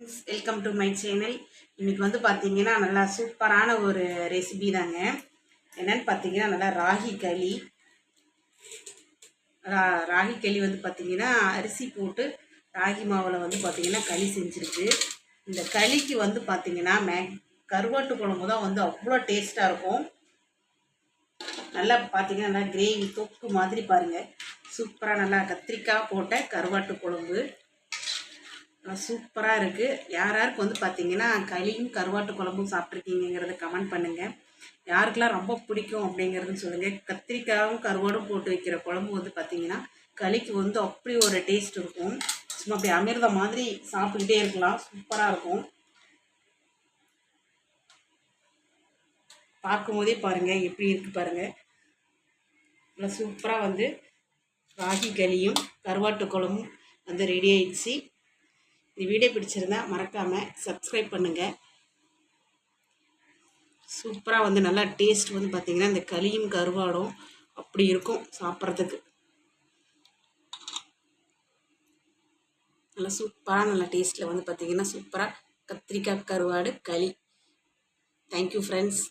Welcome to my channel இன்னைக்கு வந்து பார்த்தீங்கன்னா நல்லா சூப்பரான ஒரு ரெசிபி தாங்க. என்னன்னு பார்த்தீங்கன்னா நல்லா ராகி களி. ரா- ராகி களி வந்து பார்த்தீங்கன்னா அரிசி போட்டு ராகி மாவில் வந்து பார்த்தீங்கன்னா களி செஞ்சுருக்கு. இந்த களிக்கு வந்து பார்த்தீங்கன்னா மே கருவாட்டு குழம்பு தான் வந்து அவ்வளோ டேஸ்ட்டாக இருக்கும். நல்லா பார்த்தீங்கன்னா நல்லா கிரேவி தொக்கு மாதிரி பாருங்கள் சூப்பராக நல்லா கத்திரிக்காய் போட்ட கருவாட்டு குழம்பு. சூப்பராக இருக்குது யார் யாருக்கு வந்து பார்த்தீங்கன்னா களியும் கருவாட்டு குழம்பும் சாப்பிட்ருக்கீங்கிறத கமெண்ட் பண்ணுங்கள் யாருக்கெல்லாம் ரொம்ப பிடிக்கும் அப்படிங்கிறதுன்னு சொல்லுங்கள் கத்திரிக்காயும் கருவாடும் போட்டு வைக்கிற குழம்பு வந்து பார்த்தீங்கன்னா களிக்கு வந்து அப்படி ஒரு டேஸ்ட் இருக்கும். சும்மா அப்படி அமிர்தம் மாதிரி சாப்பிட்டுக்கிட்டே இருக்கலாம். சூப்பராக இருக்கும். பார்க்கும்போதே பாருங்கள் எப்படி இருக்குது பாருங்கள் நல்லா சூப்பராக வந்து ராகி களியும் கருவாட்டு குழம்பும் வந்து ரெடி ஆயிடுச்சு. இந்த வீடியோ பிடிச்சிருந்தா மறக்காமல் சப்ஸ்கிரைப் பண்ணுங்கள் சூப்பராக வந்து நல்லா டேஸ்ட் வந்து பார்த்திங்கன்னா இந்த களியும் கருவாடும் அப்படி இருக்கும் சாப்பிட்றதுக்கு. நல்லா சூப்பராக நல்லா டேஸ்ட்டில் வந்து பார்த்திங்கன்னா சூப்பராக கத்திரிக்காய் கருவாடு களி. Thank you friends